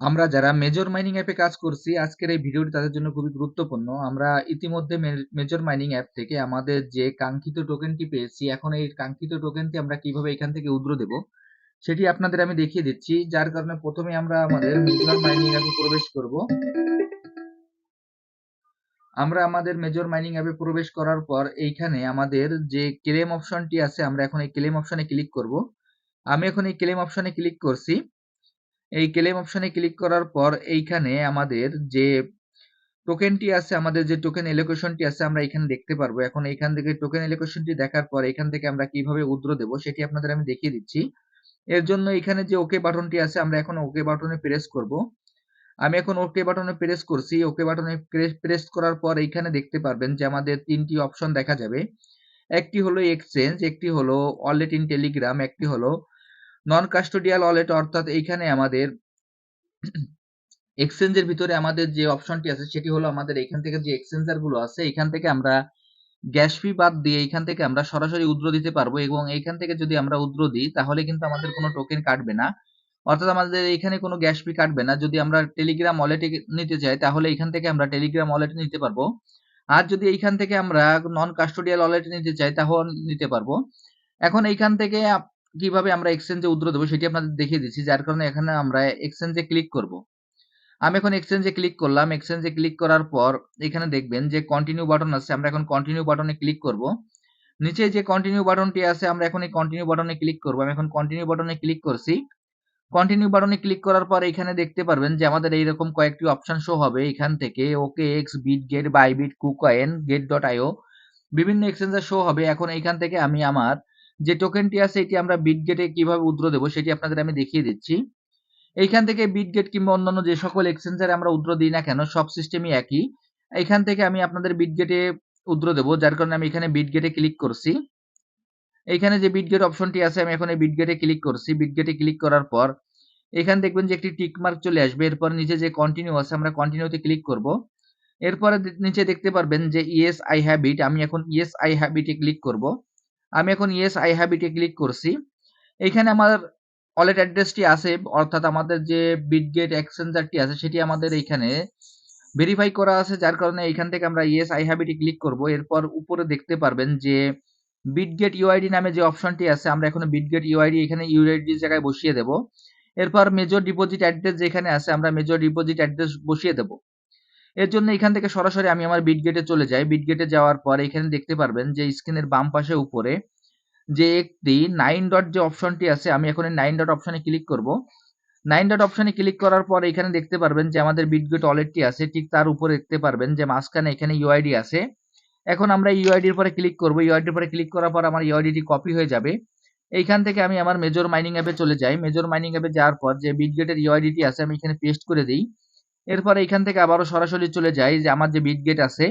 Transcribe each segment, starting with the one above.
আমরা যারা major mining অ্যাপে কাজ করছি, আজকের এই ভিডিওটি তাদের জন্য খুবই গুরুত্বপূর্ণ। আমরা ইতিমধ্যে মেজর মাইনিং অ্যাপ থেকে আমাদের যে কাঙ্ক্ষিত টোকেনটি পেয়েছি, এখন এই কাঙ্ক্ষিত টোকেনটি আমরা কীভাবে এখান থেকে উদ্র দেব, সেটি আপনাদের আমি দেখিয়ে দিচ্ছি। যার কারণে প্রথমে আমরা আমাদের মেজর মাইনিং অ্যাপে প্রবেশ করব। আমরা আমাদের মেজর মাইনিং অ্যাপে প্রবেশ করার পর এইখানে আমাদের যে ক্লেম অপশনটি আছে, আমরা এখন এই ক্লেম অপশনে ক্লিক করব। আমি এখন এই ক্লেম অপশনে ক্লিক করছি। এই ক্লেম অপশনে ক্লিক করার পর এইখানে আমাদের যে টোকেনটি আছে, আমাদের যে টোকেন এলোকেশনটি আছে, আমরা এখানে দেখতে পারব। এখন এখান থেকে টোকেন এলোকেশনটি দেখার পর এখান থেকে আমরা কীভাবে উদ্র দেব সেটি আপনাদের আমি দেখিয়ে দিচ্ছি। এর জন্য এখানে যে ওকে বাটনটি আছে, আমরা এখন ওকে বাটনে প্রেস করব। আমি এখন ওকে বাটনে প্রেস করছি। ওকে বাটনে প্রেস করার পর এইখানে দেখতে পারবেন যে আমাদের তিনটি অপশন দেখা যাবে। একটি হলো এক্সচেঞ্জ একটি হলো ওয়ালেট ইন টেলিগ্রাম একটি হলো নন কাস্টোডিয়াল ওয়ালেট অর্থাৎ এইখানে আমাদের এক্সচেঞ্জের ভিতরে আমাদের যে অপশনটি আছে, সেটি হলো আমাদের এখান থেকে যে এক্সচেঞ্জারগুলো আছে এখান থেকে আমরা গ্যাস ফি বাদ দিয়ে এখান থেকে আমরা সরাসরি উদ্র দিতে পারব এবং এইখান থেকে যদি আমরা উদ্র দিই, তাহলে কিন্তু আমাদের কোনো টোকেন কাটবে না। অর্থাৎ আমাদের এখানে কোনো গ্যাস ফি কাটবে না। যদি আমরা টেলিগ্রাম ওয়ালেটে নিতে চাই তাহলে এখান থেকে আমরা টেলিগ্রাম ওয়ালেটে নিতে পারব। আর যদি এইখান থেকে আমরা নন কাস্টোডিয়াল ওয়ালেটে নিতে চাই তাহলে নিতে পারব। এখন এইখান থেকে কীভাবে আমরা এক্সচেঞ্জে উদ্র দেবো সেটি আপনাদের দেখিয়ে দিচ্ছি, যার কারণে এখানে আমরা এক্সচেঞ্জে ক্লিক করব। আমি এখন এক্সচেঞ্জে ক্লিক করলাম এক্সচেঞ্জে ক্লিক করার পর এখানে দেখবেন যে কন্টিনিউ বাটন আছে, আমরা এখন কন্টিনিউ বাটনে ক্লিক করব। নিচে যে কন্টিনিউ বাটনটি আছে, আমরা এখন এই কন্টিনিউ বাটনে ক্লিক করব। আমি এখন কন্টিনিউ বাটনে ক্লিক করছি। কন্টিনিউ বাটনে ক্লিক করার পর এখানে দেখতে পারবেন যে আমাদের এইরকম কয়েকটি অপশন শো হবে। এখান থেকে okay X bit Gate Bybit KuCoin Gate dot IO বিভিন্ন এক্সচেঞ্জার শো হবে। এখন এইখান থেকে আমি আমার যে টোকেনটি আছে, এটি আমরা বিট বিটগেটে কীভাবে উদ্র দেবো, সেটি আপনাদের আমি দেখিয়ে দিচ্ছি। এইখান থেকে বিটগেট কিংবা অন্যান্য যে সকল এক্সচেঞ্জারে আমরা উদ্র দিই না কেন, সব সিস্টেমই একই। এখান থেকে আমি আপনাদের বিটগেটে উদ্র দেবো, যার কারণে আমি এখানে বিট বিটগেটে ক্লিক করছি। এইখানে যে বিটগেট অপশনটি আছে, আমি এখন এই বিটগেটে ক্লিক করছি। বিটগেটে ক্লিক করার পর এখানে দেখবেন যে একটি টিক মার্ক চলে আসবে। এরপর নিচে যে কন্টিনিউ আছে, আমরা কন্টিনিউতে ক্লিক করব। এরপরে নিচে দেখতে পারবেন যে ইয়েস আই হ্যাবিট আমি এখন ইয়েস আই হ্যাবিটে ক্লিক করব। আমি এখন ইয়েস আই হ্যাভ ইটে ক্লিক করছি। এখানে আমার ওয়ালেট অ্যাড্রেসটি আছে, অর্থাৎ আমাদের যে বিটগেট এক্সচেঞ্জারটি আছে, সেটি আমাদের এইখানে ভেরিফাই করা আছে। যার কারণে এইখান থেকে আমরা ইয়েস আই হ্যাভ ইটে ক্লিক করব। এরপর উপরে দেখতে পারবেন যে বিটগেট ইউআইডি নামে যে অপশনটি আছে, আমরা এখন বিটগেট ইউআইডি এখানে ইউআইডি জায়গায় বসিয়ে দেব। এরপর মেজর ডিপোজিট অ্যাড্রেস যেখানে আছে, আমরা মেজর ডিপোজিট অ্যাড্রেস বসিয়ে দেব। এর জন্য এখান থেকে সরাসরি আমি আমার বিটগেটে চলে যাই। বিটগেটে যাওয়ার পর এখানে দেখতে পারবেন যে স্ক্রিনের বাম পাশে উপরে যে একটি নাইন ডট যে অপশনটি আছে, আমি এখন নাইন ডট অপশনে ক্লিক করব। নাইন ডট অপশনে ক্লিক করার পর এখানে দেখতে পারবেন যে আমাদের বিটগেট ওয়ালেটটি আছে, ঠিক তার উপরে দেখতে পারবেন যে মাঝখানে এখানে ইউআইডি আছে। এখন আমরা ইউআইডির পরে ক্লিক করব। ইউআইডির পরে ক্লিক করার পর আমার ইউআইডিটি কপি হয়ে যাবে। এইখান থেকে আমি আমার মেজর মাইনিং অ্যাপে চলে যাই। মেজর মাইনিং অ্যাপে যাওয়ার পর যে বিটগেটের ইউআইডিটি আছে, আমি এখানে পেস্ট করে দিই। এরপর এখান থেকে আবারও সরাসরি চলে যাই যে আমার যে বিট গেট আছে,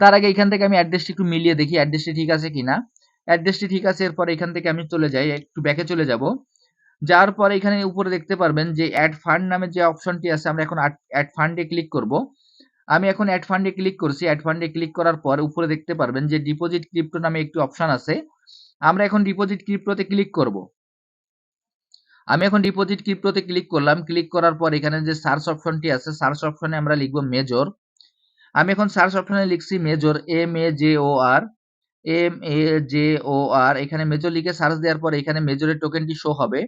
তার আগে এখান থেকে আমি অ্যাড্রেসটি একটু মিলিয়ে দেখি অ্যাড্রেসটি ঠিক আছে কিনা। অ্যাড্রেসটি ঠিক আছে, এরপর এখান থেকে আমি চলে যাই, একটু ব্যাকে চলে যাব। যাওয়ার পর এখানে উপরে দেখতে পারবেন যে অ্যাড ফান্ড নামে যে অপশনটি আছে, আমরা এখন অ্যাড ফান্ডে ক্লিক করব। আমি এখন অ্যাড ফান্ডে ক্লিক করছি অ্যাড ফান্ডে ক্লিক করার পর উপরে দেখতে পারবেন যে ডিপোজিট ক্রিপ্টো নামে একটি অপশন আছে। আমরা এখন ডিপোজিট ক্রিপ্টোতে ক্লিক করব। আমি এখন ডিপোজিট ক্রিপ্টোতে ক্লিক করলাম। ক্লিক করার পর এখানে যে সার্চ অপশনটি আছে সার্চ অপশনে আমরা লিখব মেজর আমি এখন সার্চ অপশনে লিখছি major M A J O R M A J O R এখানে মেজর লিখে সার্চ দেওয়ার পর এখানে মেজরের টোকেনটি শো হবে।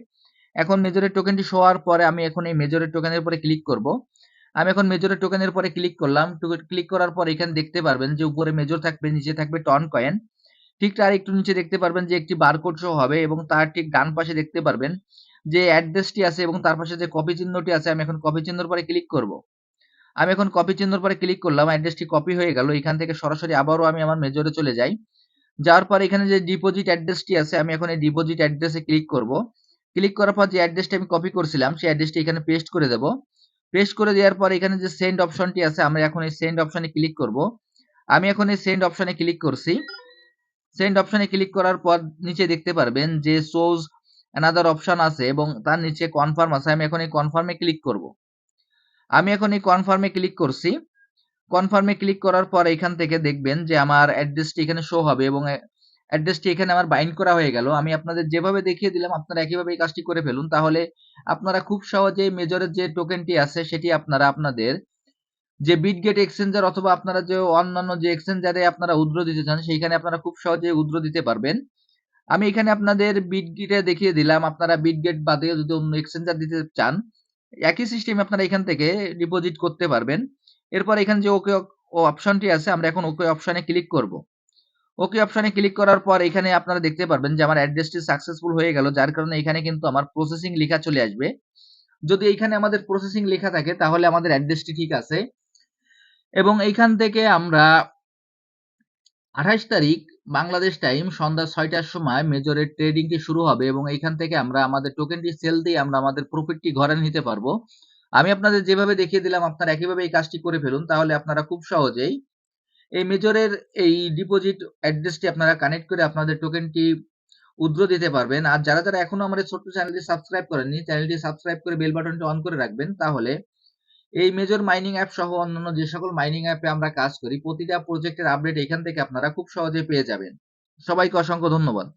এখন মেজরের টোকেনটি শো হওয়ার পরে আমি এখন এই মেজরের টোকেনের পরে ক্লিক করব। আমি এখন মেজরের টোকেনের পরে ক্লিক করলাম। ক্লিক করার পর এখানে দেখতে পারবেন যে উপরে মেজর থাকবে, নিচে থাকবে টন কয়েন ঠিক তার একটু নিচে দেখতে পারবেন যে একটি বারকোড শো হবে এবং তার ঠিক ডান পাশে দেখতে পারবেন যে অ্যাড্রেসটি আছে এবং তার পাশে যে কপি চিহ্নটি আছে, আমি এখন কপি চিহ্নর পরে ক্লিক করব। আমি এখন কপি চিহ্নর পরে ক্লিক করলাম, অ্যাড্রেসটি কপি হয়ে গেল, এখান থেকে সরাসরি আবারও আমি আমার মেজরে চলে যাই। যাওয়ার পর এখানে যে ডিপোজিট অ্যাড্রেসটি আছে, আমি এখন এই ডিপোজিট অ্যাড্রেসে ক্লিক করব। ক্লিক করার পর যে অ্যাড্রেসটি আমি কপি করছিলাম, সেই অ্যাড্রেসটি এখানে পেস্ট করে দেব। পেস্ট করে দেওয়ার পর এখানে যে সেন্ড অপশনটি আছে, আমরা এখন এই সেন্ড অপশনে ক্লিক করব। আমি এখন এই সেন্ড অপশনে ক্লিক করছি। সেন্ড অপশনে ক্লিক করার পর নিচে দেখতে পারবেন যে সোজ অ্যানাদার অপশন আছে এবং তার নিচে কনফার্ম আছে আমি এখন এই কনফার্মে ক্লিক করব আমি এখন এই কনফার্মে ক্লিক করছি কনফার্মে ক্লিক করার পর এখান থেকে দেখবেন যে আমার অ্যাড্রেসটি এখানে শো হবে এবং অ্যাড্রেসটি এখানে আমার বাইন্ড করা হয়ে গেল। আমি আপনাদের যেভাবে দেখিয়ে দিলাম, আপনারা একইভাবে এই কাজটি করে ফেলুন। তাহলে আপনারা খুব সহজেই মেজরের যে টোকেনটি আছে, সেটি আপনারা আপনাদের যে বিটগেট এক্সচেঞ্জার অথবা আপনারা যে অন্যান্য যে এক্সচেঞ্জারে আপনারা উইথড্র দিতে চান, সেইখানে আপনারা খুব সহজেই উইথড্র দিতে পারবেন। আমি এখানে আপনাদের বিটগেটে দেখিয়ে দিলাম। আপনারা বিটগেট বাদে যদি অন্য এক্সচেঞ্জার দিতে চান, একই সিস্টেমে আপনারা এখান থেকে ডিপোজিট করতে পারবেন। এরপর এখানে যে ওকে ও অপশনটি আছে আমরা এখন ওকে অপশনে ক্লিক করব। ওকে অপশনে ক্লিক করার পর এখানে আপনারা দেখতে পারবেন যে আমার অ্যাড্রেসটি সাকসেসফুল হয়ে গেল। যার কারণে এখানে কিন্তু আমার প্রসেসিং লেখা চলে আসবে। যদি এইখানে আমাদের প্রসেসিং লেখা থাকে তাহলে আমাদের অ্যাড্রেসটি ঠিক আছে। এবং এইখান থেকে আমরা ২৮ তারিখ বাংলাদেশ টাইম সন্ধ্যা ৬ টার সময় মেজরের ট্রেডিংটি শুরু হবে এবং এইখান থেকে আমরা আমাদের টোকেনটি সেল দিয়ে আমরা আমাদের প্রফিটটি ঘরে নিতে পারব। আমি আপনাদের যেভাবে দেখিয়ে দিলাম আপনারা একইভাবে এই কাজটি করে ফেলুন। তাহলে আপনারা খুব সহজেই এই মেজরের এই ডিপোজিট অ্যাড্রেসটি আপনারা কানেক্ট করে আপনাদের টোকেনটি উইথড্র দিতে পারবেন। আর যারা, যারা এখনও এই ছোট্ট চ্যানেলটি সাবস্ক্রাইব করেননি, চ্যানেলটি সাবস্ক্রাইব করে বেল বাটনটি অন করে রাখবেন। তাহলে এই মেজর মাইনিং অ্যাপ সহ অন্যান্য যে সকল মাইনিং অ্যাপে আমরা কাজ করি, প্রতিটা প্রজেক্টের আপডেট এখান থেকে আপনারা খুব সহজে পেয়ে যাবেন। সবাইকে অসংখ্য ধন্যবাদ।